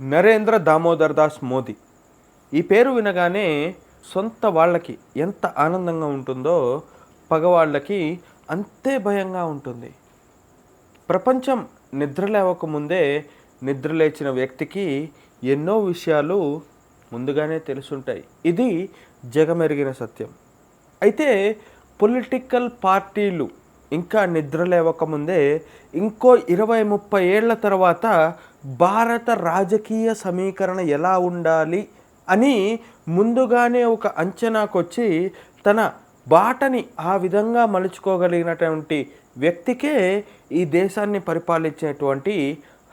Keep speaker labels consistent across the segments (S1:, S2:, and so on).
S1: నరేంద్ర దామోదర్ దాస్ మోదీ. ఈ పేరు వినగానే సొంత వాళ్ళకి ఎంత ఆనందంగా ఉంటుందో పగవాళ్ళకి అంతే భయంగా ఉంటుంది. ప్రపంచం నిద్రలేవకముందే నిద్రలేచిన వ్యక్తికి ఎన్నో విషయాలు ముందుగానే తెలుసుంటాయి. ఇది జగమెరిగిన సత్యం. అయితే పొలిటికల్ పార్టీలు ఇంకా నిద్రలేవకముందే ఇంకో ఇరవై ముప్పై ఏళ్ళ తర్వాత భారత రాజకీయ సమీకరణ ఎలా ఉండాలి అని ముందుగానే ఒక అంచనాకొచ్చి తన బాటని ఆ విధంగా మలుచుకోగలిగినటువంటి వ్యక్తికే ఈ దేశాన్ని పరిపాలించేటువంటి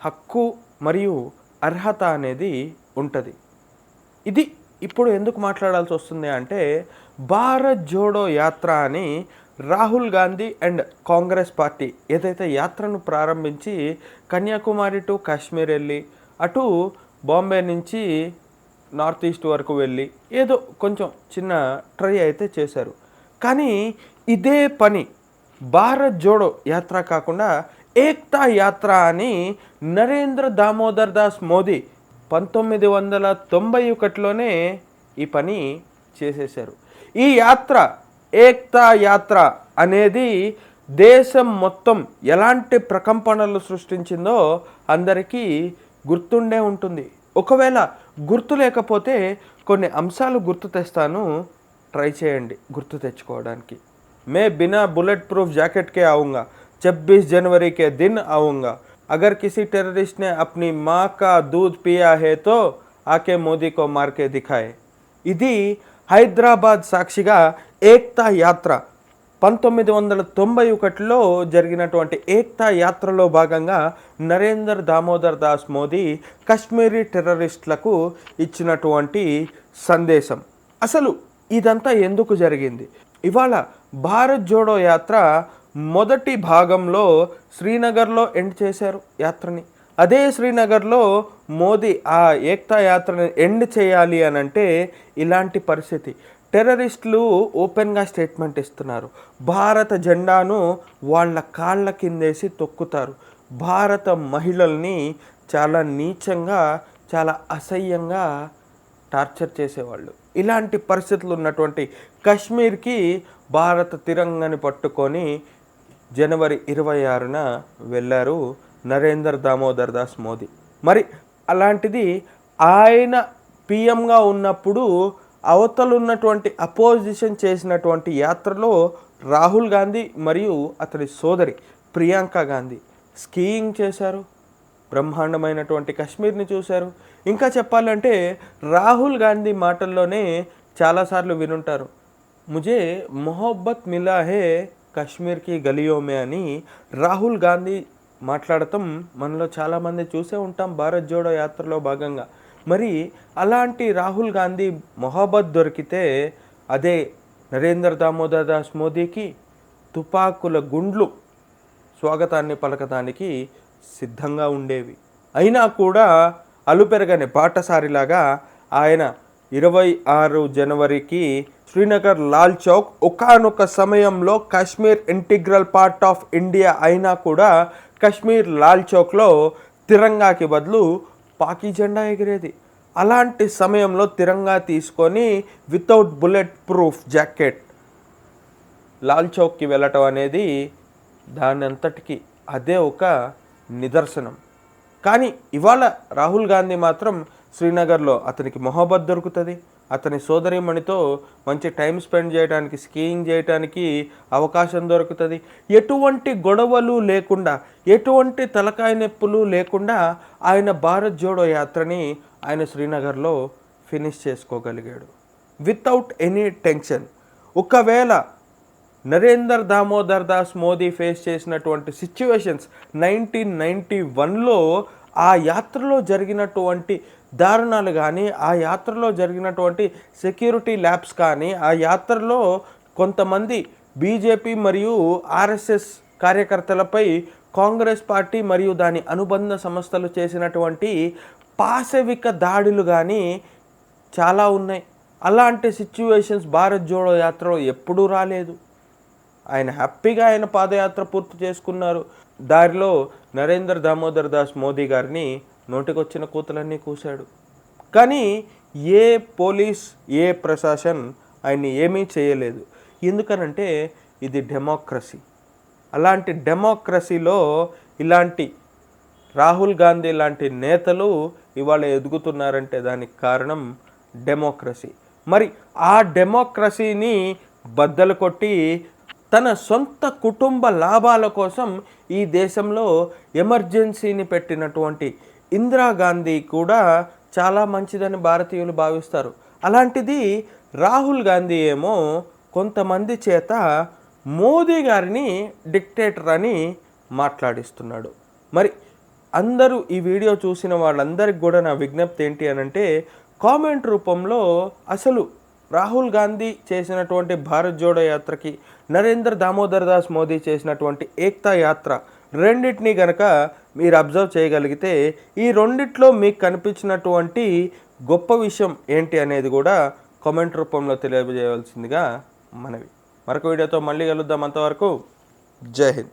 S1: హక్కు మరియు అర్హత అనేది ఉంటుంది. ఇది ఇప్పుడు ఎందుకు మాట్లాడాల్సి వస్తుంది అంటే భారత్ జోడో యాత్ర అని రాహుల్ గాంధీ అండ్ కాంగ్రెస్ పార్టీ ఏదైతే యాత్రను ప్రారంభించి కన్యాకుమారి టు కాశ్మీర్ వెళ్ళి అటు బాంబే నుంచి నార్త్ ఈస్ట్ వరకు వెళ్ళి ఏదో కొంచెం చిన్న ట్రై అయితే చేశారు. కానీ ఇదే పని భారత్ జోడో యాత్ర కాకుండా ఏక్తా యాత్ర అని నరేంద్ర దామోదర్ దాస్ మోదీ పంతొమ్మిది వందల తొంభై ఒకటిలోనే ఈ పని చేసేశారు. ఈ యాత్ర ఏక్తా యాత్ర అనేది దేశం మొత్తం ఎలాంటి ప్రకంపనలు సృష్టించిందో అందరికీ గుర్తుండే ఉంటుంది ఒకవేళ గుర్తు లేకపోతే కొన్ని అంశాలు గుర్తు తెస్తాను ట్రై చేయండి గుర్తు తెచ్చుకోవడానికి मैं बिना बुलेट प्रूफ जैकेट के आऊँगा 26 जनवरी के दिन आऊँगा अगर किसी टेररिस्ट ने अपनी माँ का दूध पिया है तो आके మోదీ को मार के दिखाए ఇది హైదరాబాద్ సాక్షిగా ఏక్తా యాత్ర. పంతొమ్మిది వందల తొంభై ఒకటిలో జరిగినటువంటి ఏక్తా యాత్రలో భాగంగా నరేందర్ దామోదర్ దాస్ మోదీ కశ్మీరీ టెర్రరిస్టులకు ఇచ్చినటువంటి సందేశం. అసలు ఇదంతా ఎందుకు జరిగింది? ఇవాళ భారత్ జోడో యాత్ర మొదటి భాగంలో శ్రీనగర్లో ఎండ్ చేశారు యాత్రని. అదే శ్రీనగర్లో మోదీ ఆ ఏక్తా యాత్రను ఎండ్ చేయాలి అని అంటే ఇలాంటి పరిస్థితి. టెర్రరిస్టులు ఓపెన్గా స్టేట్మెంట్ ఇస్తున్నారు. భారత జెండాను వాళ్ళ కాళ్ళ కిందేసి తొక్కుతారు. భారత మహిళల్ని చాలా నీచంగా చాలా అసహ్యంగా టార్చర్ చేసేవాళ్ళు. ఇలాంటి పరిస్థితులు ఉన్నటువంటి కశ్మీర్కి భారత తిరంగని పట్టుకొని జనవరి ఇరవై ఆరున వెళ్ళారు నరేందర్ దామోదర్ దాస్ మోదీ. మరి అలాంటిది ఆయన పిఎంగా ఉన్నప్పుడు అవతలున్నటువంటి అపోజిషన్ చేసినటువంటి యాత్రలో రాహుల్ గాంధీ మరియు అతడి సోదరి ప్రియాంక గాంధీ స్కీయింగ్ చేశారు. బ్రహ్మాండమైనటువంటి కశ్మీర్ని చూశారు. ఇంకా చెప్పాలంటే రాహుల్ గాంధీ మాటల్లోనే చాలాసార్లు వినుంటారు. ముజే మొహబ్బత్ మిలా హే కశ్మీర్కి గలియోమే అని రాహుల్ గాంధీ మాట్లాడటం మనలో చాలామంది చూసే ఉంటాం భారత్ జోడో యాత్రలో భాగంగా. మరి అలాంటి రాహుల్ గాంధీ మొహబ్బత్ దొరికితే అదే నరేంద్ర దామోదర్ దాస్ మోదీకి తుపాకుల గుండ్లు స్వాగతాన్ని పలకటానికి సిద్ధంగా ఉండేవి. అయినా కూడా అలుపెరగని పాటసారిలాగా ఆయన ఇరవై ఆరు జనవరికి శ్రీనగర్ లాల్ చౌక్ ఒకానొక సమయంలో Kashmir integral part of India అయినా కూడా కాశ్మీర్ లాల్ చౌక్లో తిరంగాకి బదులు పాకీ జెండా ఎగిరేది. అలాంటి సమయంలో తిరంగా తీసుకొని without bulletproof jacket Lal చౌక్కి వెళ్ళటం అనేది దాని అంతటికి అదే ఒక నిదర్శనం. కానీ ఇవాళ రాహుల్ గాంధీ మాత్రం శ్రీనగర్లో అతనికి మొహబత్ దొరుకుతుంది. అతని సోదరిమణితో మంచి టైం స్పెండ్ చేయడానికి స్కీయింగ్ చేయడానికి అవకాశం దొరుకుతుంది. ఎటువంటి గొడవలు లేకుండా ఎటువంటి తలకాయ నొప్పులు లేకుండా ఆయన భారత్ జోడో యాత్రని ఆయన శ్రీనగర్లో ఫినిష్ చేసుకోగలిగాడు. Without any tension. ఒకవేళ నరేందర్ దామోదర్ దాస్ మోదీ ఫేస్ చేసినటువంటి సిచ్యువేషన్స్ నైన్టీన్ నైంటీ వన్లో ఆ యాత్రలో జరిగినటువంటి దారుణాలు కానీ ఆ యాత్రలో జరిగినటువంటి సెక్యూరిటీ ల్యాబ్స్ కానీ ఆ యాత్రలో కొంతమంది బీజేపీ మరియు ఆర్ఎస్ఎస్ కార్యకర్తలపై కాంగ్రెస్ పార్టీ మరియు దాని అనుబంధ సంస్థలు చేసినటువంటి పాశవిక దాడులు కానీ చాలా ఉన్నాయి. అలాంటి సిచ్యువేషన్స్ భారత్ జోడో యాత్రలో ఎప్పుడూ రాలేదు. ఆయన హ్యాపీగా ఆయన పాదయాత్ర పూర్తి చేసుకున్నారు. దారిలో నరేంద్ర దామోదర్ దాస్ మోదీ గారిని నోటికొచ్చిన కూతులన్నీ కూశాడు. కానీ ఏ పోలీస్ ఏ ప్రశాసన్ ఆయన్ని ఏమీ చేయలేదు. ఎందుకనంటే ఇది డెమోక్రసీ. అలాంటి డెమోక్రసీలో ఇలాంటి రాహుల్ గాంధీ లాంటి నేతలు ఇవాళ ఎదుగుతున్నారంటే దానికి కారణం డెమోక్రసీ. మరి ఆ డెమోక్రసీని బద్దలు కొట్టి తన సొంత కుటుంబ లాభాల కోసం ఈ దేశంలో ఎమర్జెన్సీని పెట్టినటువంటి ఇందిరాగాంధీ కూడా చాలా మంచిదని భారతీయులు భావిస్తారు. అలాంటిది రాహుల్ గాంధీ ఏమో కొంతమంది చేత మోదీ గారిని డిక్టేటర్ అని మాట్లాడిస్తున్నాడు. మరి అందరూ ఈ వీడియో చూసిన వాళ్ళందరికీ కూడా నా విజ్ఞప్తి ఏంటి అని అంటే కామెంట్ రూపంలో అసలు రాహుల్ గాంధీ చేసినటువంటి భారత్ జోడో యాత్రకి నరేంద్ర దామోదర్ దాస్ మోదీ చేసినటువంటి ఏక్తా యాత్ర రెండింటినీ గనక మీరు అబ్జర్వ్ చేయగలిగితే ఈ రెండిట్లో మీకు కనిపించినటువంటి గొప్ప విషయం ఏంటి అనేది కూడా కామెంట్ రూపంలో తెలియజేయవలసిందిగా మనవి. మరొక వీడియోతో మళ్ళీ కలుద్దాం అంతవరకు. జై హింద్.